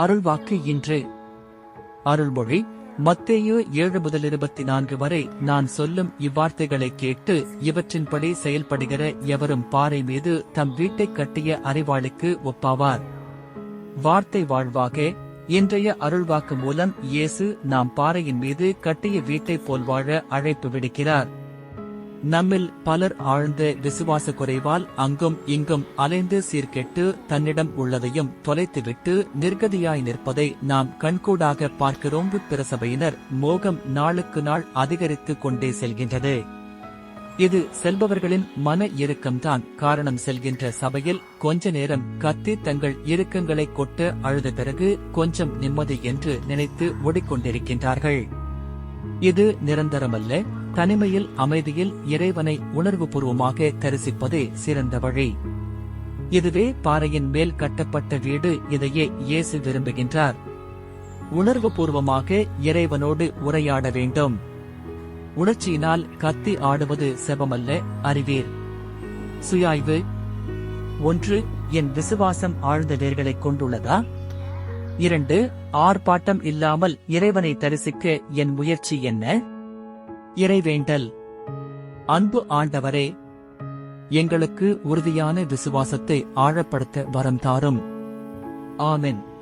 அருள்வாக்கு இன்று. அருள்மொழி மத்தேயு ஏழு முதல் இருபத்தி நான்கு வரை நான் சொல்லும் இவ்வார்த்தைகளை கேட்டு இவற்றின்படி செயல்படுகிற எவரும் பாறை மீது தம் வீட்டைக் கட்டிய அறிவாளிக்கு ஒப்பாவார். வார்த்தை வாழ்வாக இன்றைய அருள்வாக்கு மூலம் இயேசு நாம் பாறையின் மீது கட்டிய வீட்டைப் போல் வாழ அழைப்பு விடுக்கிறார். நம்மில் பலர் ஆழ்ந்த விசுவாச குறைவால் அங்கும் இங்கும் அலைந்து சீர்கெட்டு தன்னிடம் உள்ளதையும் தொலைத்துவிட்டு நிர்கதியாய் நிற்பதை நாம் கண்கூடாக பார்க்கிறோம். பிரசபையினர் மோகம் நாளுக்கு நாள் அதிகரித்துக் கொண்டே செல்கின்றது. இது செல்பவர்களின் மன இறுக்கம்தான் காரணம் செல்கின்ற சபையில் கொஞ்ச நேரம் கத்தி தங்கள் இறுக்கங்களை கொட்டு அழுத பிறகு கொஞ்சம் நிம்மதி என்று நினைத்து ஓடிக்கொண்டிருக்கின்றார்கள். இது நிரந்தரமல்ல தனிமையில் அமைதியில் இறைவனை உணர்வுபூர்வமாக தரிசிப்பதே சிறந்த வழி. இதுவே பாறையின் மேல் கட்டப்பட்ட வீடு இதையே இயேசு விரும்புகின்றார். உணர்வுபூர்வமாக இறைவனோடு உரையாட வேண்டும். உணர்ச்சியினால் கத்தி ஆடுவது செபமல்ல அறிவீர். சுயாய்வு. ஒன்று என் விசுவாசம் ஆழ்ந்த வேர்களைக் கொண்டுள்ளதா? இரண்டு ஆர்ப்பாட்டம் இல்லாமல் இறைவனை தரிசிக்க என் முயற்சி என்ன? இறைவேண்டல். அன்பு ஆண்டவரே எங்களுக்கு உறுதியான விசுவாசத்தை ஆழப்படுத்த வரம் தாரும். ஆமென்.